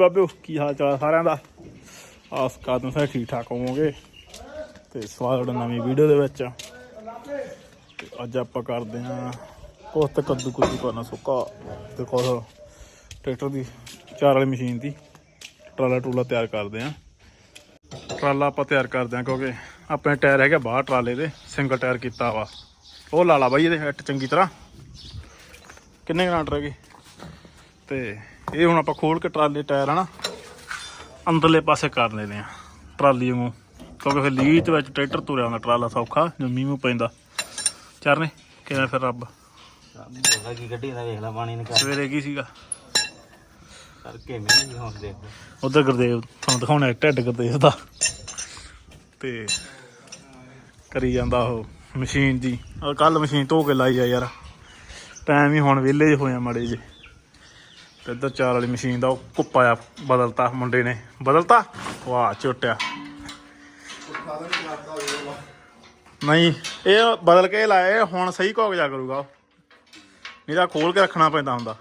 ਬਾਬਿਓ ਕੀ ਹਾਲ ਚਾਲ ਸਾਰਿਆਂ ਦਾ? ਆਸ ਕਰਦੇ ਸਾਰੇ ਠੀਕ ਠਾਕ ਹੋਵੋਗੇ? ਤੇ ਸਵਾਗਤ ਹੈ ਨਵੀਂ ਵੀਡੀਓ ਦੇ ਵਿੱਚ। ਤੇ ਅੱਜ ਆਪਾਂ ਕਰਦੇ ਹਾਂ ਕੋਸਤ ਕੱਦੂ ਕੁੱਦੂ ਕਰਨਾ ਸੁੱਕਾ। ਤੇ ਕੋਸ ਟਰੈਕਟਰ ਦੀ, ਚਾਰ ਵਾਲੀ ਮਸ਼ੀਨ ਦੀ ਟਰਾਲਾ ਟੂਲਾ ਤਿਆਰ ਕਰਦੇ ਹਾਂ। ਟਰਾਲਾ ਆਪਾਂ ਤਿਆਰ ਕਰਦੇ ਹਾਂ ਕਿਉਂਕਿ ਆਪਣੇ ਟਾਇਰ ਹੈਗਾ ਬਾਹਰ ਟਰਾਲੇ ਦੇ, ਸਿੰਗਲ ਟਾਇਰ ਕੀਤਾ ਵਾ। ਉਹ ਲਾ ਲਾ ਬਾਈ ਇਹਦੇ ਹਿੱਟ ਚੰਗੀ ਤਰ੍ਹਾਂ। ਕਿੰਨੇ ਗਰਾਂਟ ਰਹਿ ਗਏ? ਤੇ ਇਹ ਹੁਣ ਆਪਾਂ ਖੋਲ ਕੇ ਟਰਾਲੇ ਟਾਇਰ ਹਨਾ ਅੰਦਰਲੇ ਪਾਸੇ ਕਰ ਲੈਨੇ ਆ ਟਰਾਲੀ ਨੂੰ ਕਿਉਂਕਿ ਫਿਰ ਲੀਚ ਵਿੱਚ ਟਰੈਕਟਰ ਤੁਰਿਆ ਹੁੰਦਾ ਟਰਾਲਾ ਸੌਖਾ ਜੇ ਮੀਂਹ ਮੂੰਹ ਪੈਂਦਾ। ਚਰਨੇ ਕਿਵੇਂ ਫਿਰ ਰੱਬ? ਬੋਲਦਾ ਕੀ ਗੱਡੀ ਦਾ ਵੇਖ ਲੈ ਪਾਣੀ ਨੇ ਕਰ ਸਵੇਰੇ ਕੀ ਸੀਗਾ? ਕਰਕੇ ਮੈਂ ਨਹੀਂ ਹੁਣ ਦੇਖ ਉਧਰ ਗੁਰਦੇਵ ਤੁਹਾਨੂੰ ਦਿਖਾਉਣਾ ਢਿੱਡ ਗੁਰਦੇਵ ਦਾ। ਤੇ ਕਰੀ ਜਾਂਦਾ ਉਹ ਮਸ਼ੀਨ ਦੀ ਕੱਲ ਮਸ਼ੀਨ ਧੋ ਕੇ ਲਾਈ ਆ ਯਾਰ। ਟਾਈਮ ਹੀ ਹੁਣ ਵਿਹਲੇ ਹੋਏ ਆ ਮੜੇ ਜੇ ਤੇ ਇੱਧਰ ਚਾਰ ਵਾਲੀ ਮਸ਼ੀਨ ਦਾ ਉਹ ਕੁੱਪਾ ਆ ਬਦਲਤਾ ਮੁੰਡੇ ਨੇ। ਬਦਲਤਾ? ਵਾਹ ਝੋਟਿਆ। ਨਹੀਂ ਇਹ ਬਦਲ ਕੇ ਲਾਏ ਹੁਣ ਸਹੀ ਘੋਗ ਜਾ ਕਰੂਗਾ। ਨਹੀਂ ਤਾਂ ਖੋਲ ਕੇ ਰੱਖਣਾ ਪੈਂਦਾ ਹੁੰਦਾ।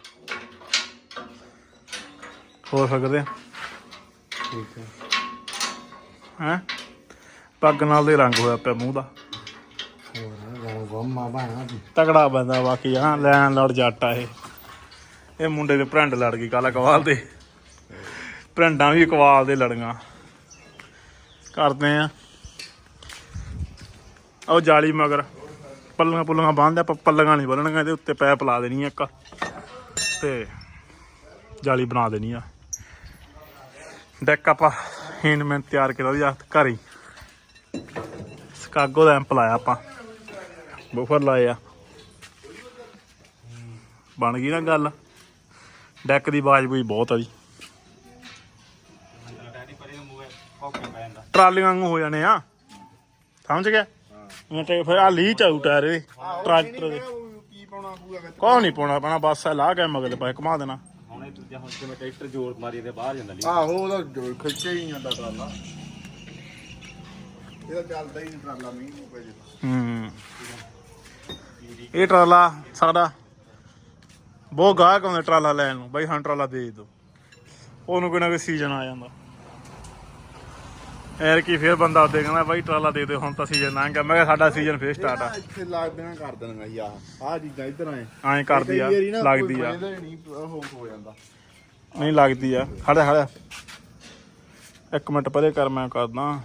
ਹੋਰ ਸਕਦੇ ਠੀਕ ਹੈ। ਹੈ? ਪੱਗ ਨਾਲ ਦੇ ਰੰਗ ਹੋਇਆ ਪਿਆ ਮੂੰਹ ਦਾ। ਹੋਰ ਗੋਮਾ ਬਾਣਾ ਤਕੜਾ ਬੰਦਾ ਬਾਕੀ ਹਾਂ ਲੈਣ ਲੜ ਜੱਟ ਆ ਇਹ। ਇਹ ਮੁੰਡੇ ਦੇ ਭਰੰਡ ਲੜ ਗਈ ਕੱਲ ਕਵਾਲ ਦੇ। ਭਰੰਡਾਂ ਵੀ ਕਵਾਲ ਦੇ ਲੜੀਆਂ। ਕਰਦੇ ਆ। ਉਹ ਜਾਲੀ ਮਗਰ। ਪੱਲੀਆਂ ਪੁੱਲੀਆਂ ਬੰਨ੍ਹਦੇ ਆਪਾਂ ਪੱਲੀਆਂ ਨਹੀਂ ਬੰਨਣੀਆਂ ਇਹਦੇ ਉੱਤੇ ਪੈਪ ਲਾ ਦੇਣੀ ਆ ਇੱਕ। ਤੇ ਜਾਲੀ ਬਣਾ ਦੇਣੀ ਆ। ਡੈਕ ਆਪਾਂ ਹੈਂਡਮੈਨ ਤਿਆਰ ਕੀਤਾ ਉਹਦੀ ਹੱਥ ਘਰ ਹੀ। ਸਕਾਗੋ ਦਾ ਐਂਪ ਲਾਇਆ ਆਪਾਂ। ਬਫਰ ਲਾਇਆ। ਬਣ ਗਈ ਨਾ ਗੱਲ। ਡੈਕ ਦੀ ਆਵਾਜ਼ ਵੀ ਬਹੁਤ ਆ ਜੀ। ਪੈ ਟਰਾਲੀਆਂ ਵਾਂਗੂ ਹੋ ਜਾਣੇ ਆ। ਸਮਝ ਗਿਆ? ਮੈਂ ਤੇ ਫਿਰ ਆ ਲੀ ਚਾਉ ਟਾਇਰ ਇਹ। ਟਰੈਕਟਰ ਦੇ। ਕੀ ਪਾਉਣਾ ਪੂਗਾ ਵਿੱਚ ਕੋਈ ਨਹੀਂ ਪਾਉਣਾ ਪੈਣਾ ਬਸ ਆ ਲਾ ਕੇ ਮਗਲੇ ਪਾਏ ਘੁਮਾ ਦੇਣਾ। ਹੁਣ ਇਹ ਦੂਜਾ ਹੁਣ ਜਿਵੇਂ ਟਰੈਕਟਰ ਜ਼ੋਰ ਮਾਰੀ ਤੇ ਬਾਹਰ ਜਾਂਦਾ ਲਈ ਆਹੋ ਉਹਦਾ ਜੋ ਖਿੱਚੇ ਹੀ ਜਾਂਦਾ ਟਰਾਲਾ। ਇਹਦਾ ਚੱਲਦਾ ਹੀ ਨਹੀਂ ਟਰਾਲਾ ਮੀਂਹ ਨੂੰ ਪੈ ਜੇ। ਹੂੰ। ਇਹ ਟਰਾਲਾ ਸਾਡਾ ਬਹੁਤ ਗਾਹਕ ਆਉਂਦੇ ਟਰਾਲਾ ਲੈਣ ਨੂੰ ਬਾਈ ਹਾਂ ਟਰਾਲਾ ਦੇ ਦਿਓ। ਉਹਨੂੰ ਕੋਈ ਨਾ ਕੋਈ ਸੀਜ਼ਨ ਆ ਜਾਂਦਾ। ਐਰ ਕੀ ਫਿਰ ਬੰਦਾ ਉਹਦੇ ਕਹਿੰਦਾ ਬਾਈ ਟਰਾਲਾ ਦੇ ਦਿਓ ਹੁਣ ਤਾਂ ਸੀਜ਼ਨ ਲੰਘ ਗਿਆ। ਮੈਂ ਕਿਹਾ ਸਾਡਾ ਸੀਜ਼ਨ ਫੇਰ ਸਟਾਰਟ ਆ। ਇੱਥੇ ਲੱਗ ਦੇਣਾ ਕਰ ਦੇਣਾ ਜੀ ਆਹ। ਚੀਜ਼ਾਂ ਇੱਧਰ ਆਏ। ਐਂ ਕਰਦੀ ਆ ਲੱਗਦੀ ਆ। ਨਹੀਂ ਲੱਗਦੀ ਆ। ਖੜਾ ਖੜਾ। ਇੱਕ ਮਿੰਟ ਪਰੇ ਕਰ ਮੈਂ ਕਰਦਾ।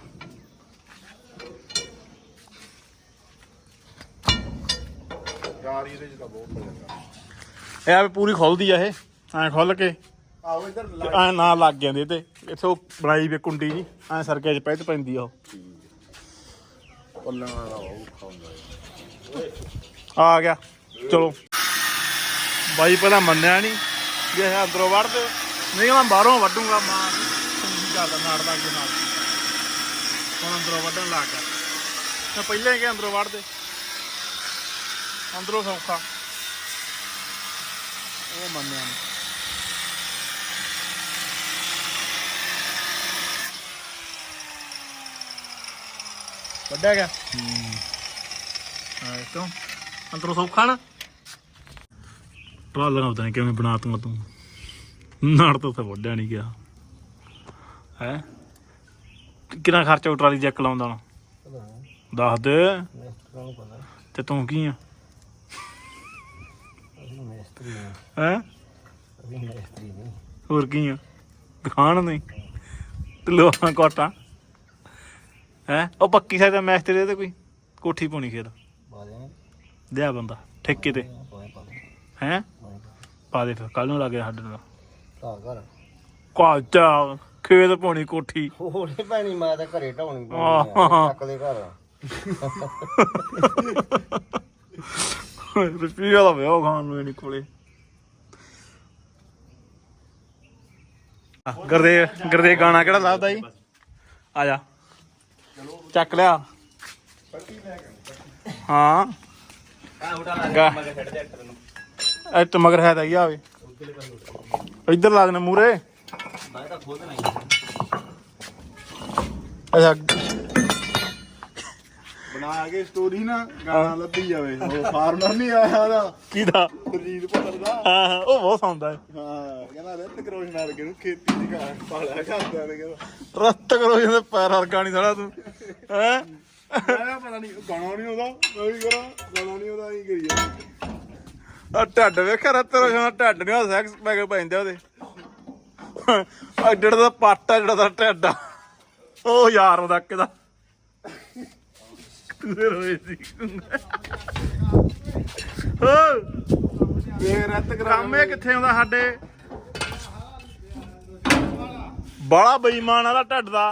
ਯਾਰ ਇਹਦੇ ਚ ਤਾਂ ਬਹੁਤ ਹੋ ਜਾਂਦਾ। ਇਹ ਆ ਵੀ ਪੂਰੀ ਖੁੱਲਦੀ ਆ ਇਹ। ਐਂ ਖੁੱਲ ਕੇ। ਆਹੋ ਇੱਧਰ ਐਂ ਨਾ ਲੱਗ ਜਾਂਦੇ ਤੇ ਇੱਥੇ ਉਹ ਬਣਾਈ ਵੀ ਕੁੰਡੀ ਜੀ। ਐਂ ਸਰਕੇ ਚ ਪੈਤ ਪੈਂਦੀ ਆ ਉਹ। ਪੱਲਣ ਵਾਲਾ ਉਹ ਖਾਉਂਦਾ ਆ ਗਿਆ। ਚਲੋ। ਬਾਈ ਪਹਿਲਾਂ ਮੰਨਿਆ ਨਹੀਂ ਵੀ ਇਹ ਅੰਦਰੋਂ ਵੜਦੇ ਨਹੀਂ ਮੈਂ ਬਾਹਰੋਂ ਵੱਢੂਗਾ। ਮਾਂ ਚੰਗੀ ਕਰਦਾ ਨਾੜਦਾ ਕਿ ਨਾਲ। ਹੁਣ ਅੰਦਰੋਂ ਵੱਢਣ ਲੱਗ ਗਿਆ। ਮੈਂ ਪਹਿਲਾਂ ਹੀ ਕਿ ਅੰਦਰੋਂ ਵੱਢਦੇ। ਅੰਦਰੋਂ ਸੌਖਾ। ਉਹ ਮੰਨਿਆ ਨਹੀਂ ਵੱਢਿਆ ਗਿਆ ਹਾਂ ਕਿਉਂ ਅੰਦਰੋਂ ਸੌਖਾ ਨਾ। ਟਰਾਲਾ ਪਤਾ ਨਹੀਂ ਕਿਵੇਂ ਬਣਾ ਤੂੰ ਤੂੰ। ਨਾੜ ਤੋਂ ਤਾਂ ਵੱਡਿਆ ਨਹੀਂ ਗਿਆ। ਹੈ? ਕਿੰਨਾ ਖਰਚਾ ਉਹ ਟਰਾਲੀ ਚੈੱਕ ਲਾਉਂਦਾ ਨਾ। ਦੱਸ ਦੇ। ਤੇ ਤੂੰ ਕੀ ਆ? ਹਾਂ ਹੋਰ ਕੀ ਆ? ਖਾਣ ਨਹੀਂ। ਲੋਹਾਂ ਕੋਟਾ। ਹੈ? ਉਹ ਪੱਕੀ ਸਾਇਦਾ ਮੈਸਤਰੀ ਤੇ ਕੋਈ? ਕੋਠੀ ਪਾਉਣੀ ਖੇਤ ਦਿਆ ਬੰਦਾ ਠੇਕੇ ਤੇ। ਹੈ ਪਾ ਦੇ ਫਿਰ ਕੱਲ ਨੂੰ ਲੱਗੇ ਸਾਡੇ ਨਾਲ। ਘਰ ਕਾਚਾ ਖੇਤ ਪਾਉਣੀ ਕੋਠੀ। ਹੋਣੀ ਪੈਣੀ ਮੈਂ ਤਾਂ ਘਰੇ ਢਾਉਣੀ ਦੇ ਘਰ। ਰੁਪਈਆ ਦਾ ਵਿਆਹ ਖਾਣ ਨੂੰ ਨਹੀਂ ਕੋਲੇ। ਗਰਦੇ ਗਰਦੇ ਗਾਣਾ ਕਿਹੜਾ ਲੱਭਦਾ ਜੀ? ਆ ਜਾ। ਚੱਕ ਲਿਆ। ਹਾਂ। ਆ ਉਡਾ ਗਾ। ਮੈਂ ਛੱਡ ਦੇ ਟਰੈਕਟਰ ਨੂੰ ਇੱਟ ਮਗਰ ਹੈ ਤਾਂ ਹੀ ਆਵੇ ਇੱਧਰ ਲਾ ਦੇਣਾ ਮੂਰੇ ਮੈਂ ਤਾਂ ਖੋਦ ਨਹੀਂ ਅੱਛਾ। ਨਾ ਆ ਕੇ ਸਟੋਰੀ ਨਾ ਗਾਣਾ ਲੱਭੀ ਜਾਵੇ। ਉਹ ਫਾਰਮਰ ਨਹੀਂ ਆਇਆ ਉਹਦਾ। ਕਿਹਦਾ? ਦਰਜੀਤ ਪੁੱਤਰ ਦਾ। ਹਾਂ ਹਾਂ, ਉਹ ਬਹੁਤ ਸੌਂਦਾ ਹੈ ਹਾਂ ਕਹਿੰਦਾ ਰਿਤ ਕਰੋਸ਼ ਨਾਲ ਕੇ ਨੂੰ ਖੇਤੀ ਦੀ ਗਾ ਪਾਲਿਆ ਕਰਦਾ ਨੇ ਕਹਿੰਦਾ। ਰੱਤ ਕਰੋ ਜਾਂਦੇ ਪੈਰ ਹਰਕਾ ਨਹੀਂ ਸਾਲਾ ਤੂੰ। ਹੈ? ਮੈਂ ਪਤਾ ਨਹੀਂ ਗਾਣਾ ਨਹੀਂ ਉਹਦਾ। ਮੈਂ ਵੀ ਕਰਾਂ ਗਾਣਾ ਨਹੀਂ ਉਹਦਾ ਹੀ ਕਰੀ ਜਾਂਦਾ। ਆ ਢੱਡ ਵੇਖਿਆ ਰੱਤ ਰੋਸ਼ਨ ਢੱਡ ਨਹੀਂ ਉਹ ਸੈਕਸ ਪੈਕ ਪੈਂਦੇ ਉਹਦੇ। ਆ ਜਿਹੜਾ ਦਾ ਪਾਟਾ ਜਿਹੜਾ ਦਾ ਢੱਡ ਉਹ ਯਾਰ ਉਹਦਾ ਕਿਦਾ ਤੂੰ ਰੋਏ ਸੀ। ਹੋ ਫੇਰ ਰਿਤ ਕਰਾ ਕੰਮ ਇਹ ਕਿੱਥੇ ਆਉਂਦਾ ਸਾਡੇ? ਬੜਾ ਬੇਈਮਾਨ ਵਾਲਾ ਢੱਡ ਦਾ।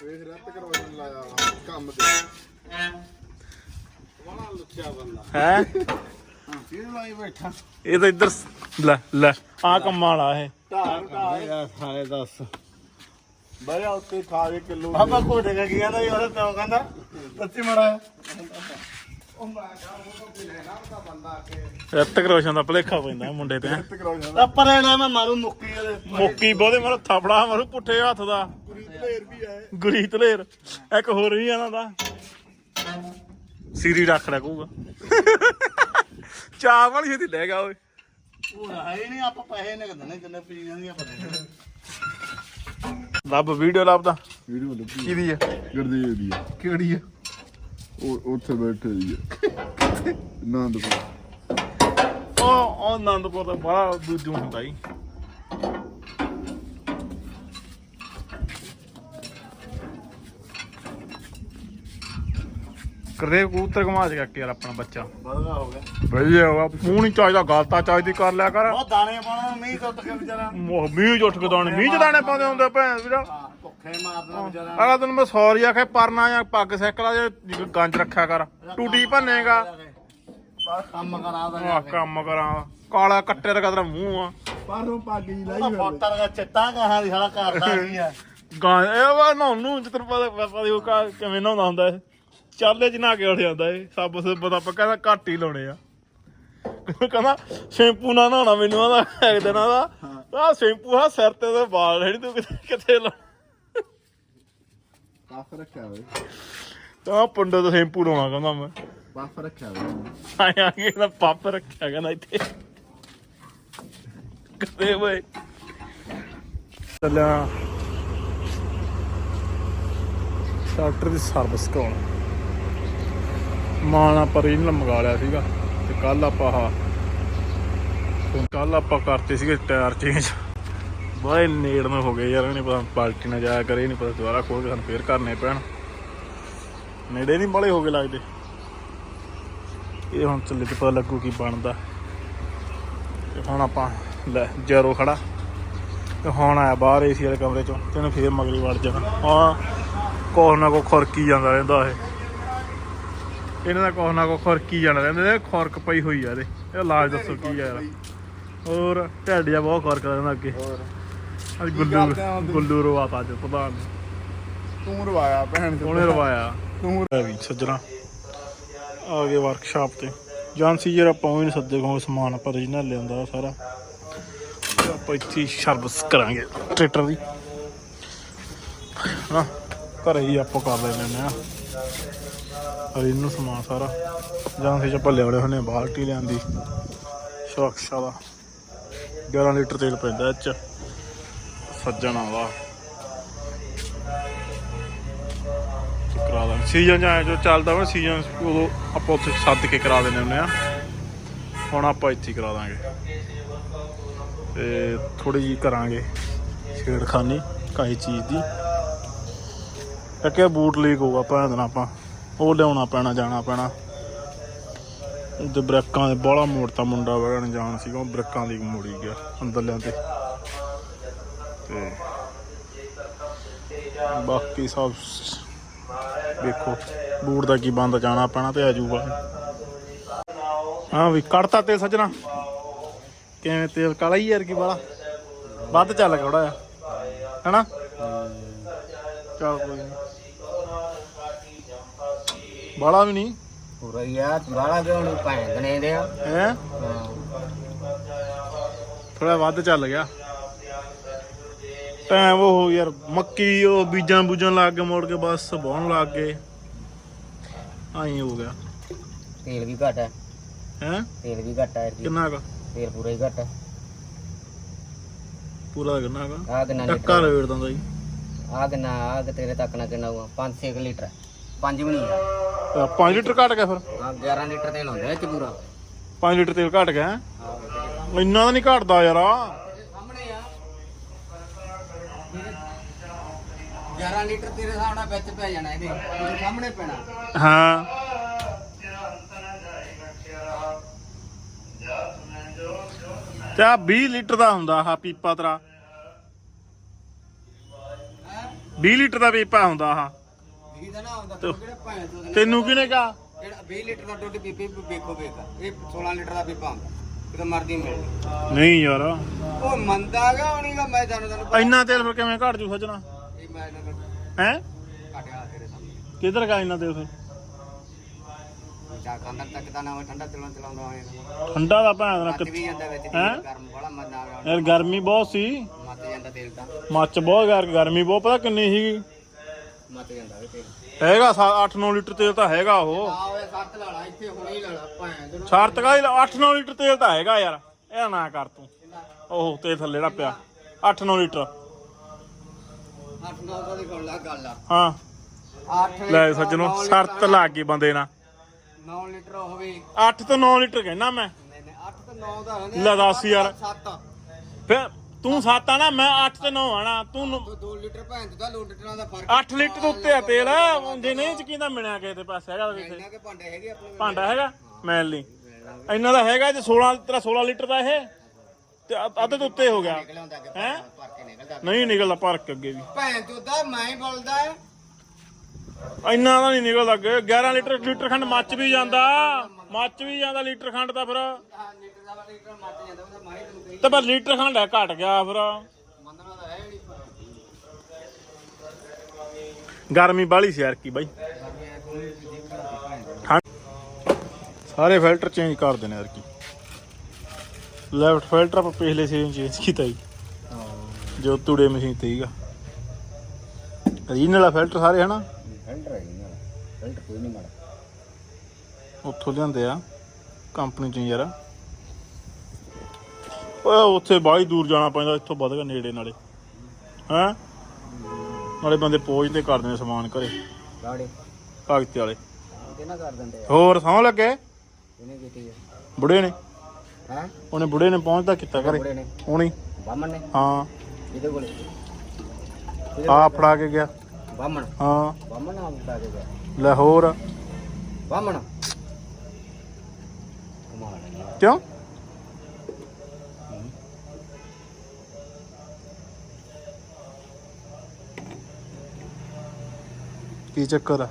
ਫੇਰ ਰਿਤ ਕਰੋਸ਼ ਨੂੰ ਲਾਇਆ ਵਾ ਕੰਮ ਤੇ ਬੜਾ ਲੁੱਚਾ ਬੰਦਾ ਹੈ? ਹਾਂ ਫੇਰ ਲਾਈ ਬੈਠਾ ਇਹ ਤਾਂ ਇੱਧਰ ਲੈ ਲੈ ਆ ਕੰਮਾਂ ਵਾਲਾ ਇਹ। ਢਾਰ ਯਾਰ ਸਾਰੇ ਦੱਸ। ਬੜਿਆ ਉੱਤੇ ਖਾ ਕੇ ਕਿਲੋ ਆਪਾਂ ਕੋਟੇ ਕਾ ਕੀ ਕਹਿੰਦਾ ਸੀ ਉਹਦਾ ਪਿਓ ਕਹਿੰਦਾ ਸੱਚੀ ਮੜਾ ਰਿਤਕ ਰੋਸ਼ਨ ਦਾ ਭਲੇਖਾ ਪੈਂਦਾ ਇਹ ਮੁੰਡੇ ਤੇ। ਰਿਤ ਕਰੋਸ਼ ਨਾਲ ਤਾਂ ਪਰੇ ਨਾ ਮੈਂ ਮਾਰੂ ਮੁੱਕੀ ਉਹਦੇ ਮੋਕੀ ਬਹੁਤੇ ਮਾਰੋ ਥਾਪੜਾ ਮਾਰੂ ਪੁੱਠੇ ਹੱਥ ਦਾ। ਵੀ ਆਏ। ਗੁਰੀ ਧਲੇਰ ਇੱਕ ਹੋਰ ਵੀ ਇਹਨਾਂ ਦਾ। ਸੀਰੀ ਰੱਖ ਲੈ ਕਹੂਗਾ। ਚਾਹ ਵਾਲੀ ਛੇਤੀ ਲੈ ਗਿਆ ਓਏ। ਉਹ ਹੈ ਹੀ ਨਹੀਂ ਆਪਾਂ ਪੈਸੇ ਨਿਕ ਦਨੇ ਜਿੰਨੇ ਪੀ ਜਾਂਦੀ ਆਪਾਂ ਦੇ ਲੱਭ ਵੀਡੀਓ ਲੱਭਦਾ। ਵੀਡੀਓ ਲੱਗੀ ਕਿਹਦੀ ਆ? ਗੁਰਦੇਵ ਦੀ ਆ? ਕਿਹੜੀ ਆ? ਉਹ ਉੱਥੇ ਬੈਠੇ ਜੀ ਆਨੰਦਪੁਰ। ਉਹ ਉਹ ਆਨੰਦਪੁਰ ਦਾ ਬੜਾ ਦੂਜੂ ਹੁੰਦਾ ਹੀ ਕਰੇ ਕਬੂਤਰ ਘਮਾ ਜਾ ਕੇ ਯਾਰ ਆਪਣਾ ਬੱਚਾ। ਬਦਗਾ ਹੋ ਗਿਆ। ਵਧੀਆ ਵਾ ਮੂੰਹ ਨਹੀਂ ਚਾਹੀਦਾ ਗਲਤਾ ਚਾਹੀਦੀ ਕਰ ਲਿਆ ਕਰ। ਬਹੁਤ ਦਾਣੇ ਪਾਉਣਾ ਮੀਂਹ ਟੁੱਟ ਕੇ ਵਿਚਾਰਾ। ਮੋਹ ਮੀਂਹ ਚ ਉੱਠ ਕੇ ਦਾਣੇ ਮੀਂਹ ਚ ਦਾਣੇ ਪਾਉਂਦੇ ਹੁੰਦੇ ਭੈਣ ਵੀਰਾ। ਹਾਂ ਭੁੱਖੇ ਮਾਰਦਾ ਵਿਚਾਰਾ। ਅਗਾ ਤੈਨੂੰ ਮੈਂ ਸੌਰੀ ਆਖੇ ਪਰਨਾ ਜਾਂ ਪੱਗ ਸੈਕਲਾ ਜਾਂ ਗੰਜ ਰੱਖਿਆ ਕਰ। ਟੂਟੀ ਭੰਨੇਗਾ। ਬਸ ਕੰਮ ਕਰਾ ਦਾ ਆਹ ਕੰਮ ਕਰਾਂ। ਕਾਲਾ ਕੱਟੇ ਦਾ ਤੇਰਾ ਮੂੰਹ ਆ। ਪਰੋਂ ਪੱਗ ਲਾਈ ਉਹ ਹੋਈ। ਫੋਟਰ ਦਾ ਚਿੱਟਾ ਕਹਾਂ ਦੀ ਸਾਲਾ ਕਰਦਾ ਕੀ ਆ? ਗਾਂ ਇਹ ਵਾ ਨਹਾਉਣ ਨੂੰ ਜਿੱਤਰ ਪਤਾ ਪਤਾ ਉਹ ਕਾ ਕਿਵੇਂ ਨਹਾਉਂਦਾ ਹੁੰਦਾ ਇਹ? ਚਾਲੇ ਚ ਨਹਾ ਕੇ ਉੱਠ ਜਾਂਦਾ ਇਹ ਸਭ ਸੇ ਪਤਾ ਆਪਾਂ ਕਹਿੰਦਾ ਘੱਟ ਹੀ ਲਾਉਣੇ ਆ। ਕਹਿੰਦਾ ਸ਼ੈਂਪੂ ਨਾਲ ਨਹਾਉਣਾ ਮੈਨੂੰ ਆਦਾ ਇੱਕ ਦਿਨ ਆਦਾ ਆ ਸ਼ੈਂਪੂ ਆ ਸਿਰ ਤੇ ਤੇ ਵਾਲ ਜਿਹੜੀ ਤੂੰ ਕਿੱਥੇ ਕਿੱਥੇ ਲਾ ਬੱਫ ਰੱਖਿਆ ਵੇ। ਤਾਂ ਪੁੰਡੇ ਤੋਂ ਸ਼ੈਂਪੂ ਲਾਉਣਾ ਕਹਿੰਦਾ ਮੈਂ। ਬੱਫ ਰੱਖਿਆ ਵੇ। ਆਇਆ ਕਿ ਇਹਦਾ ਪੰਪ ਰੱਖਿਆ ਕਹਿੰਦਾ ਇੱਥੇ। ਕਦੇ ਓਏ। ਚੱਲਿਆ। ਟਰੈਕਟਰ ਦੀ ਸਰਵਿਸ ਕਰਾਉਣ। ਮਾਣਾ ਆਪਾਂ ਇਹਨਾਂ ਮੰਗਾ ਲਿਆ ਸੀਗਾ ਤੇ ਕੱਲ ਆਪਾਂ ਆਹ ਕੱਲ ਆਪਾਂ ਕਰਤੇ ਸੀਗੇ ਟਾਇਰ ਚੇਂਜ ਬਾਏ ਨੇੜ ਨੂੰ ਹੋ ਗਏ ਯਾਰ ਇਹਨੇ ਪਤਾ ਪਾਲਟੀ ਨਾ ਜਾਇਆ ਕਰੇ ਨਹੀਂ ਪਤਾ ਦੁਬਾਰਾ ਖੋਲ ਕੇ ਸਾਨੂੰ ਫੇਰ ਕਰਨੇ ਪੈਣ। ਨੇੜੇ ਨਹੀਂ ਬੜੇ ਹੋ ਗਏ ਲੱਗਦੇ। ਇਹ ਹੁਣ ਚੱਲੇ ਤੇ ਪਤਾ ਲੱਗੂ ਕੀ ਬਣਦਾ। ਤੇ ਹੁਣ ਆਪਾਂ ਲੈ, ਜੈਰੋ ਖੜਾ। ਤੇ ਹੁਣ ਆਇਆ ਬਾਹਰ ਏਸੀ ਵਾਲੇ ਕਮਰੇ ਚੋਂ, ਤੇ ਇਹਨੂੰ ਫੇਰ ਮਗਰੀ ਵੜ ਜਾਣਾ। ਹਾਂ ਕੋਹ ਨਾ ਕੋ ਖੁਰਕੀ ਜਾਂਦਾ ਰਹਿੰਦਾ ਇਹ। ਇਹਨਾਂ ਦਾ ਕੋਹ ਨਾ ਕੋ ਖੁਰਕੀ ਜਾਂਦਾ ਰਹਿੰਦਾ ਇਹ ਖੁਰਕ ਪਈ ਹੋਈ ਆ ਇਹਦੇ। ਇਹ ਇਲਾਜ ਦੱਸੋ ਕੀ ਆ ਯਾਰ ਹੋਰ ਢਿੱਡ ਜਿਹਾ ਬਹੁਤ ਖੁਰਕਦਾ ਰਹਿੰਦਾ ਅੱਗੇ। ਹੋਰ। ਅੱਜ ਗੁੱਲੂ? ਗੁੱਲੂ ਰਵਾਤਾ ਅੱਜ ਪ੍ਰਧਾਨ ਨੇ। ਤੂੰ ਰਵਾਇਆ ਭੈਣ ਚੋਦ। ਉਹਨੇ ਰਵਾਇਆ। ਤੂੰ ਹੈ ਵੀ ਸੱਜਣਾ। ਆ ਗਏ ਵਰਕਸ਼ਾਪ ਤੇ। ਜਾਂਸੀ ਜਿਹੜਾ ਆਪਾਂ ਨਹੀਂ ਸੱਦੇ ਕੋਲ ਸਮਾਨ ਆਪਾਂ original ਲਿਆਂਦਾ ਸਾਰਾ। ਤੇ ਆਪਾਂ ਇੱਥੇ ਸਰਵਿਸ ਕਰਾਂਗੇ ਟਰੈਕਟਰ ਦੀ। ਹਾਂ ਘਰੇ ਹੀ ਆਪਾਂ ਕਰ ਲੈਣੇ ਆ। ਇਹਨੂੰ ਸਮਾਨ ਸਾਰਾ। ਜਾਂ ਫਿਰ ਆਪਾਂ ਲਿਆਉਣੇ ਹੁੰਦੇ ਆ, ਬਾਲਟੀ ਲਿਆਂਦੀ। ਸੁਰੱਖਿਆ ਦਾ 11 ਲੀਟਰ ਤੇਲ ਪੈਂਦਾ ਇਹ ਚ। ਸੱਜਣ ਵਾ ਕਰਾ ਦਾਂਗੇ। ਸੀਜ਼ਨ ਜਾਂ ਜੋ ਚੱਲਦਾ ਵਾ, ਸੀਜ਼ਨ ਉਦੋਂ ਆਪਾਂ ਉੱਥੇ ਸੱਦ ਕੇ ਕਰਾ ਦਿੰਦੇ ਹੁੰਦੇ ਆ। ਹੁਣ ਆਪਾਂ ਇੱਥੇ ਕਰਾ ਦਾਂਗੇ। ਤੇ ਥੋੜੀ ਜੀ ਕਰਾਂਗੇ ਛੇੜਖਾਨੀ, ਕਾਹੀ ਚੀਜ਼ ਦੀ। ਕਿ ਬੂਟ ਲੀਕ ਹੋਊਗਾ, ਭੈਣ ਦੇਣਾ ਆਪਾਂ। ਉਹ ਲਿਆਉਣਾ ਪੈਣਾ ਜਾਣਾ ਪੈਣਾ। ਉਹਦੇ ਬ੍ਰੇਕਾਂ ਦੇ ਬਾਹਲਾ ਮੋੜਤਾ ਮੁੰਡਾ ਵਗਣ ਜਾਣ ਸੀਗਾ ਉਹ ਬ੍ਰੇਕਾਂ ਦੀ ਮੋੜੀ ਗਿਆ ਅੰਦਰ ਲਿਆਂਦੇ ਤੇ ਬਾਕੀ ਸਭ ਵੇਖੋ ਬੂਟ ਦਾ ਕੀ ਬੰਦ ਜਾਣਾ ਪੈਣਾ ਤੇ ਆ ਜਾਊਗਾ ਹਾਂ ਵੀ ਕੱਢਤਾ ਤੇ ਸੱਜਣਾ। ਕਿਵੇਂ ਤੇਲ ਕਾਲਾ ਹੀ ਯਾਰ ਕੀ ਵਾਲਾ ਵੱਧ ਚੱਲ ਥੋੜਾ ਆ ਹੈਨਾ? ਚੱਲ ਕੋਈ ਨਹੀਂ ਬਾਲਾ ਵੀ ਨਹੀਂ? ਹੋ ਰਹੀ ਆ ਗਾਲਾਂ ਕਿਉਂ ਨਹੀਂ ਭੈਣ ਦਨੇ ਦੇ ਆ? ਹੈ? ਥੋੜਾ ਵੱਧ ਚੱਲ ਗਿਆ। ਟਾਈਮ ਉਹ ਯਾਰ ਮੱਕੀ ਉਹ ਬੀਜਾਂ ਬੂਜਾਂ ਲੱਗ ਕੇ ਮੋੜ ਕੇ ਬਸ ਵਾਹੁਣ ਲੱਗ ਗਏ। ਆਈ ਹੋ ਗਿਆ। ਤੇਲ ਵੀ ਘੱਟ ਹੈ ਹੈ? ਤੇਲ ਵੀ ਘੱਟ ਹੈ। ਕਿੰਨਾ ਕਾ? ਤੇਲ ਪੂਰਾ ਹੀ ਘੱਟ ਹੈ ਪੂਰਾ ਕਿੰਨਾ ਕਾ? ਆਹ ਕਿੰਨਾ ਟੱਕਾ ਰੇੜ ਦਿੰਦਾ ਜੀ ਆਹ ਕਿੰਨਾ ਕਿ ਤੇਰੇ ਤੱਕ ਨਾ ਕਿੰਨਾ ਹੋਊਗਾ। 5-6 ਲੀਟਰ। ਪੰਜ ਵੀ ਨਹੀਂ ਹੈ 5 ਲੀਟਰ ਘਟ ਗਿਆ ਫਿਰ? ਹਾਂ 11 ਲੀਟਰ ਤੇਲ ਹੁੰਦਾ ਇਹ ਚ ਪੂਰਾ। 5 ਲੀਟਰ ਤੇਲ ਘਟ ਗਿਆ ਹੈਂ? ਇੰਨਾ ਤਾਂ ਨਹੀਂ ਘਟਦਾ ਯਾਰ। ਸਾਹਮਣੇ ਆ। 11 ਲੀਟਰ ਤੇਰੇ ਹਿਸਾਬ ਨਾਲ ਵਿੱਚ ਪੈ ਜਾਣਾ ਇਹਦੇ। ਤੇਰੇ ਸਾਹਮਣੇ ਪੈਣਾ। ਹਾਂ। ਤੇ ਆਹ 20 ਲੀਟਰ ਦਾ ਹੁੰਦਾ ਆਹ ਪੀਪਾ ਤੇਰਾ। 20 ਲੀਟਰ ਦਾ ਪੀਪਾ ਹੁੰਦਾ ਆਹ। ਨਾ ਆਉਂਦਾ ਤੈਨੂੰ ਕਿਹਨੇ ਕਹਾ? ਜਿਹੜਾ 20 ਲੀਟਰ ਦਾ ਦੁੱਧ ਪੀਪੀ ਵੇਖੋ ਵੇਖ। ਇਹ 16 ਲੀਟਰ ਦਾ ਪੀਪਾ ਹੁੰਦਾ। ਕਿਤੇ ਮਰਦੀ ਮਿਲ ਨਹੀਂ ਯਾਰ। ਉਹ ਮੰਦਾ ਗਾ ਹੋਣੀਗਾ ਮੈਂ ਜਾਣਦਾ ਤੈਨੂੰ ਪਤਾ। ਇੰਨਾ ਤੇਲ ਫਿਰ ਕਿਵੇਂ ਘਟ ਜੂ ਸੱਜਣਾ? ਇਹ ਮੈਂ ਇਹਨਾਂ ਨੂੰ ਹੈ? ਘਟਿਆ ਤੇਰੇ ਸਾਹਮਣੇ। ਕਿੱਧਰ ਗਾ ਇੰਨਾ ਤੇਲ ਫਿਰ? ਚਾ ਖਾਂਦਾ ਤੱਕ ਤਾਂ ਨਾ ਹੋਵੇ, ਠੰਡਾ ਚਲਾਉਂ ਚਲਾਉਂਦਾ ਹੋਏਗਾ ਠੰਡਾ ਦਾ ਭੈਣ ਦਾ ਮੱਚ ਵੀ ਜਾਂਦਾ ਵਿੱਚ ਦੀ ਹੈਂ? ਗਰਮ ਯਾਰ ਬਹੁਤ ਸੀ। ਮੱਚ ਜਾਂਦਾ ਤੇਲ ਤਾਂ। ਮੱਚ ਬਹੁਤ ਗਰ ਗਰਮੀ ਬਹੁਤ। ਪਤਾ ਕਿੰਨੀ ਸੀਗੀ? ਮੱਚ ਜਾਂਦਾ ਵੇ ਤੇਲ। ਹੈਗਾ 8-9 ਲੀਟਰ ਤੇਲ ਤਾਂ ਹੈਗਾ ਉਹ। ਆ ਓਏ ਸੱਤ ਲਾ ਲਾ ਇੱਥੇ ਹੁਣੇ ਹੀ ਲਾ ਲਾ ਭਾਂ ਦੇ ਸ਼ਰਤ ਕਾ 8-9 ਲੀਟਰ ਤੇਲ ਤਾਂ ਹੈਗਾ ਯਾਰ ਇਹ ਨਾ ਕਰ ਤੂੰ। ਉਹ ਤੇ ਥੱਲੇ ਜਿਹੜਾ ਪਿਆ। 8-9 ਲੀਟਰ। 8 9 ਦਾ ਦੀ ਕੋਲ ਲਾ ਗੱਲ ਆ। ਹਾਂ। 8 ਲੈ ਸੱਜਣੋ ਸ਼ਰਤ ਲੱਗ ਗਈ ਬੰਦੇ ਨਾਲ। 9 ਲੀਟਰ ਹੋਵੇ 8 ਤੋਂ 9 ਲੀਟਰ ਕਹਿਣਾ ਮੈਂ। ਨਹੀਂ ਨਹੀਂ 8 ਤੋਂ 9 ਦਾ ਲੈ ਦੱਸ ਯਾਰ। 7 ਫਿਰ ਤੂੰ 7 ਆ ਨਾ ਮੈਂ 8 ਤੇ 9 ਆਣਾ ਤੂੰ 2 ਲੀਟਰ ਭਾਂ ਦਾ 2 ਲੀਟਰਾਂ ਦਾ ਫ਼ਰਕ 8 ਲੀਟਰ ਦੇ ਉੱਤੇ ਆ ਤੇਲ ਜੇ ਨਹੀਂ ਚ ਕਿਹਦਾ ਮਿਲਿਆ ਕਿਸੇ ਦੇ ਪਾਸੇ ਹੈਗਾ ਇੰਨਾ ਕੇ ਭਾਂਡੇ ਹੈਗੇ ਆਪਣੇ ਕੋਲ। ਭਾਂਡਾ ਹੈਗਾ? ਮੈਲ ਨਹੀਂ ਇੰਨਾ ਦਾ ਹੈਗਾ ਜੇ 16 ਤੇਰਾ 16 ਲੀਟਰ ਦਾ ਇਹ? ਤੇ ਅੱਧ- ਤੋਂ ਉੱਤੇ ਹੋ ਗਿਆ। ਹੈਂ? ਨਹੀਂ ਨਿਕਲਦਾ ਭਰ ਕੇ ਅੱਗੇ ਵੀ। ਭੈਣ ਚੋਦਾ ਮੈਂ ਹੀ ਬੋਲਦਾ ਇੰਨਾ ਦਾ ਨਹੀਂ ਨਿਕਲਦਾ ਅੱਗੇ। 11 ਲੀਟਰ ਲੀਟਰ ਖੰਡ ਮੱਚ ਵੀ ਜਾਂਦਾ। ਮੱਚ ਵੀ ਜਾਂਦਾ ਲੀਟਰ ਖੰਡ ਤਾਂ ਫਿਰ। ਆਹ ਲੀਟਰ ਦਾ ਲੀਟਰ ਮੱਚ ਜਾਂਦਾ ਉਹਦਾ ਮੈਂ ਹੀ ਤੈਨੂੰ ਕਹੀ ਤੇ ਪਰ ਲੀਟਰ ਖੰਡ ਹੈ ਘਟ ਗਿਆ ਫਿਰ। ਮੰਨਣਾ ਤਾਂ ਹੈ ਹੀ ਨਹੀਂ ਗਰਮੀ ਬਾਹਲੀ ਸੀ ਯਾਰ ਕੀ ਬਾਈ। ਸਾਰੇ ਫਿਲਟਰ ਚੇਂਜ ਕਰ ਦੇਣੇ ਯਾਰ ਕੀ ਲੈਫਟ ਫਿਲਟਰ ਆਪਾਂ ਪਿਛਲੇ ਸੀਜ਼ਨ ਚੇਂਜ ਕੀਤਾ ਜੀ। ਜੋ ਤੂੜੇ ਮਸ਼ੀਨ ਤੇ ਹੀਗਾ ਰੀਨ ਵਾਲਾ ਫਿਲਟਰ ਸਾਰੇ ਹਨਾ? ਫਿਲਟਰ ਹੈ ਨਾ ਫਿਲਟਰ ਕੋਈ ਨਹੀਂ ਮਾੜਾ। ਉੱਥੋਂ ਲਿਆਂਦੇ ਆ ਕੰਪਨੀ ਚ ਯਾਰ। ਓਏ ਉੱਥੇ ਬਾਹਲੀ ਦੂਰ ਜਾਣਾ ਪੈਂਦਾ ਇੱਥੋਂ ਵੱਧ ਕੇ ਨੇੜੇ ਨਾਲੇ। ਹੈਂ? ਨਾਲੇ ਬੰਦੇ ਪਹੁੰਚਦੇ ਕਰਦੇ ਨੇ ਸਮਾਨ ਘਰੇ। ਗਾੜੀ। ਭਗਤੀ ਵਾਲੇ। ਕਿਹਨਾਂ ਕਰ ਦਿੰਦੇ ਆ। ਹੋਰ ਸੌਂ ਲੱਗੇ? ਕੀਤੀ ਬੁੜੇ ਨੇ। ਹੈ? ਉਹਨੇ ਬੁੜੇ ਨੇ ਪਹੁੰਚਦਾ ਕੀਤਾ ਘਰੇ। ਬੁੜੇ ਨੇ। ਹੁਣੀ ਬਾਮਣ ਨੇ? ਹਾਂ। ਇਹਦੇ ਕੋਲੇ। ਆ ਫੜਾ ਕੇ ਗਿਆ। ਬਾਮਣ ਹਾਂ। ਬਾਮਣ ਨਾਮ ਬਤਾ ਕੇ ਗਿਆ। ਲਾਹੌਰ ਬਾਮਣ ਕਮਾਲ ਹੈ ਯਾਰ। ਕਿਉਂ ਕੀ ਚੱਕਰ ਆ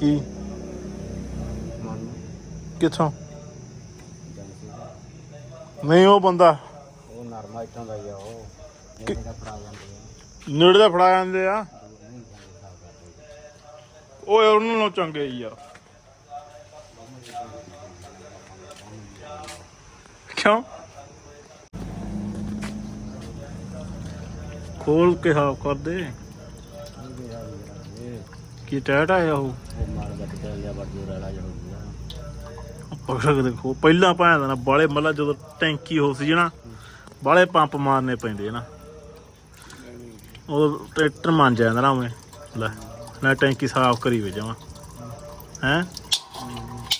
ਕੀ ਕਿੱਥੋਂ ਦਾ। ਨਹੀਂ ਉਹ ਬੰਦਾ ਉਹ ਨਰਮਾ ਇੱਥੋਂ ਦਾ ਹੀ ਆ ਉਹ ਇਹ ਤਾਂ ਫੜਾ ਜਾਂਦੇ ਆ ਨੇੜੇ ਦਾ ਫੜਾ ਜਾਂਦੇ ਆ ਦੂਰ ਨਹੀਂ ਜਾਂਦੇ ਹਿਸਾਬ ਕਰਦੇ ਓਏ ਉਹਨਾਂ ਨਾਲੋਂ ਚੰਗੇ ਹੀ ਯਾਰ ਕਿਉਂ? ਖੋਲ ਕੇ ਹਾਫ ਕਰ ਦੇ। ਕੀ ਟੈਟ ਆਇਆ ਉਹ? ਮਾਰ ਗੱਟ ਚੱਲ ਜਾ ਬੜੀ ਰਲਾ ਜਾ ਹੋ ਪਕੜ ਦੇਖੋ, ਪਹਿਲਾਂ ਭਾਂਦਾ ਨਾ, ਬਾਲੇ ਮੱਲਾ ਜਦੋਂ ਟੈਂਕੀ ਹੋ ਸੀ ਨਾ, ਬਾਲੇ ਪੰਪ ਮਾਰਨੇ ਪੈਂਦੇ ਨਾ। ਉਹ ਟਰੈਕਟਰ ਮੰਨ ਜਾਂਦਾ ਨਾ ਉਵੇਂ। ਲੈ। ਨਾ ਟੈਂਕੀ ਸਾਫ਼ ਕਰੀ ਵੇ ਜਾਵਾਂ। ਹੈ?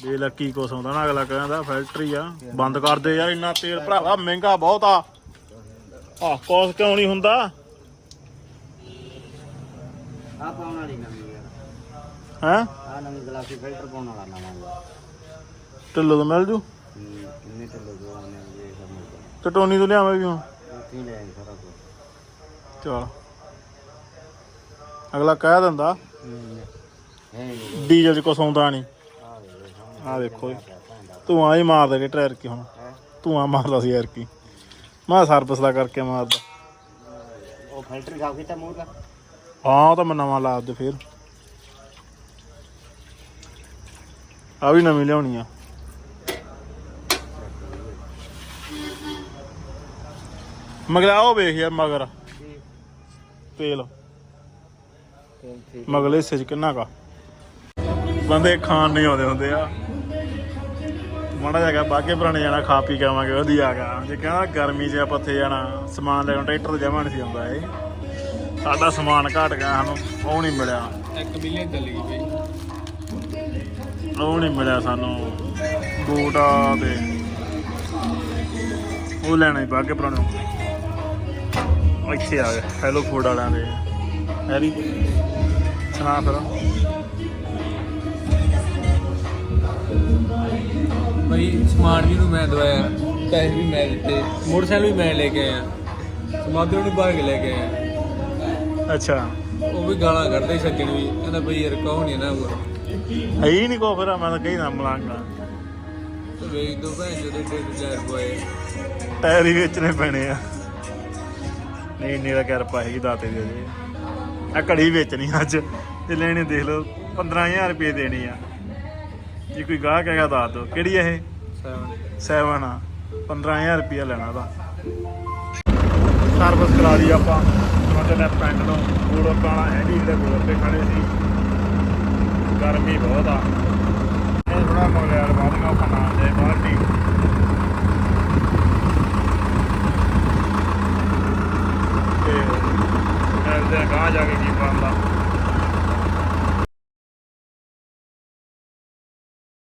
ਦੇ ਲੱਕੀ ਕੁਛ ਹੁੰਦਾ ਨਾ ਅਗਲਾ ਕਹਿੰਦਾ ਫੈਕਟਰੀ ਆ ਬੰਦ ਕਰ ਦੇ ਯਾਰ ਇੰਨਾ ਤੇਲ ਭਰਾਵਾ ਮਹਿੰਗਾ ਬਹੁਤ ਆ। ਆਹ ਕੋਸ ਕਿਉਂ ਨਹੀਂ ਹੁੰਦਾ? ਆ ਪਾਉਣ ਵਾਲੀ ਨਵੀਂ ਯਾਰ। ਹੈ? ਆ ਨਵੀਂ ਗਲਾਸੀ ਫਿਲਟਰ ਪਾਉਣ ਵਾਲਾ ਨਵਾਂ ਢਿੱਲੋਂ ਤੋਂ ਮਿਲ ਜੂ? ਕਿੰਨੇ ਤੇ ਲੱਗੋ ਆਨੇ ਇਹ ਸਭ ਮਿਲਦਾ ਤੇ ਟੋਨੀ ਤੋਂ ਲਿਆਵਾਂ ਵੀ ਹੁਣ? ਕੀ ਲੈ ਸਾਰਾ ਕੁਝ ਚਲ। ਅਗਲਾ ਕਹਿ ਦਿੰਦਾ ਡੀਜ਼ਲ ਚ ਕੁਛ ਆਉਂਦਾ ਨਹੀਂ ਆ ਦੇਖੋ ਧੂਆਂ ਹੀ ਮਾਰਦਾ ਕਿ ਟਾਇਰ ਕੀ ਹੁਣ। ਧੂਆਂ ਮਾਰਦਾ ਸੀ ਯਾਰ ਕੀ ਮੈਂ ਸਰਵਿਸ ਦਾ ਕਰਕੇ ਮਾਰਦਾ। ਉਹ ਫਿਲਟਰ ਸਾਫ਼ ਕੀਤਾ ਮੂੰਹ ਦਾ? ਹਾਂ ਉਹ ਤਾਂ ਮੈਂ ਨਵਾਂ ਲਾ ਦੇ ਫੇਰ। ਆ ਵੀ ਨਵੀਂ ਲਿਆਉਣੀ ਆ। ਮਗਰ ਉਹ ਵੇਖ ਯਾਰ ਮਗਰ। ਤੇਲ। ਮਗਲੇ ਹਿੱਸੇ ਚ ਕਿੰਨਾ ਕਾ ਬੰਦੇ ਖਾਣ ਨਹੀਂ ਆਉਂਦੇ ਹੁੰਦੇ ਆ। ਮਾੜਾ ਜਿਹਾ ਬਾਗੇ ਪੁਰਾਣੇ ਜਾਣਾ ਖਾ ਪੀ ਕੇ ਆਵਾਂਗੇ ਵਧੀਆ ਗਾ ਜੇ ਕਹਿੰਦਾ ਗਰਮੀ 'ਚ ਆਪਾਂ ਉੱਥੇ ਜਾਣਾ ਸਮਾਨ ਲੈਣ ਟਰੈਕਟਰ ਜਮਾ ਨਹੀਂ ਸੀ ਆਉਂਦਾ ਇਹ। ਸਾਡਾ ਸਮਾਨ ਘਟ ਗਿਆ ਸਾਨੂੰ ਉਹ ਨਹੀਂ ਮਿਲਿਆ। 1 ਮਿਲੀਅਨ ਚੱਲ ਗਈ ਬਈ। ਉਹ ਨਹੀਂ ਮਿਲਿਆ ਸਾਨੂੰ। ਬੂਟ ਤੇ ਉਹ ਲੈਣਾ ਹੀ ਬਾਗੇ ਪੁਰਾਣੇ। ਇੱਥੇ ਆ ਗਏ ਹੈਲੋ ਫੂਡ ਵਾਲਿਆਂ ਦੇ। ਹੈਰੀ ਸੁਣਾ ਫਿਰ। ਬਈ ਸਮਾਨ ਵੀ ਨੂੰ ਮੈਂ ਦਵਾਇਆ ਪੈਸੇ ਵੀ ਮੈਂ ਦਿੱਤੇ ਮੋਟਰਸਾਈਕਲ ਵੀ ਮੈਂ ਲੈ ਕੇ ਆਇਆ ਸਮਾਧੂ ਨੂੰ ਕੇ ਲੈ ਕੇ ਆਇਆ। ਅੱਛਾ। ਉਹ ਵੀ ਗਾਲਾਂ ਕੱਢਦੇ ਸੱਜਣ ਵੀ ਕਹਿੰਦਾ ਬਈ ਯਾਰ ਕੌਣ ਨਹੀਂ ਨਾ ਉਹ ਹੈ ਹੀ ਨਹੀਂ ਕੋ ਫਿਰ ਮੈਂ ਤਾਂ ਕਹੀ ਨਾ ਮਲਾਂਗਾ ਵੇਚ ਦੋ ਭੈਣ ਜਦੋਂ ਦੇ ਚਾਰ ਪੋਏ ਟਾਇਰ ਹੀ ਵੇਚਣੇ ਪੈਣੇ ਆ। ਨਹੀਂ ਇੰਨੀ ਦਾ ਕਰ ਪਾਏਗੀ ਦਾਤੇ ਦੇ ਦੇ ਆ ਘੜੀ ਵੇਚਣੀ ਅੱਜ। ਤੇ ਲੈਣੀ ਦੇਖ ਲਓ 15000 ਰੁਪਏ ਦੇਣੀ ਆ। ਜੇ ਕੋਈ ਗਾਹਕ ਹੈਗਾ ਦੱਸ ਦੋ ਕਿਹੜੀ ਇਹ? ਸੈਵਨ। 7 ਆ। 15000 ਰੁਪਏ ਲੈਣਾ ਦਾ ਸਰਵਿਸ ਕਰਾ ਲਈ ਆਪਾਂ। ਚੱਲੇ ਪਿੰਡ ਨੂੰ ਗੂੜੋ ਕਾਣਾ ਐਡੀ ਦੇ ਗੋਰ ਤੇ ਖੜੇ ਸੀ। ਗਰਮੀ ਬਹੁਤ ਆ। ਇਹ ਥੋੜਾ ਮਗਲਿਆਰ ਬਾਅਦ ਆਪਾਂ ਨਾਲ ਦੇ ਬਾਲਟੀ ਤੇ ਮਿਲਦੇ ਆ ਗਾਂ ਜਾ ਕੇ ਕੀ ਬਣਦਾ?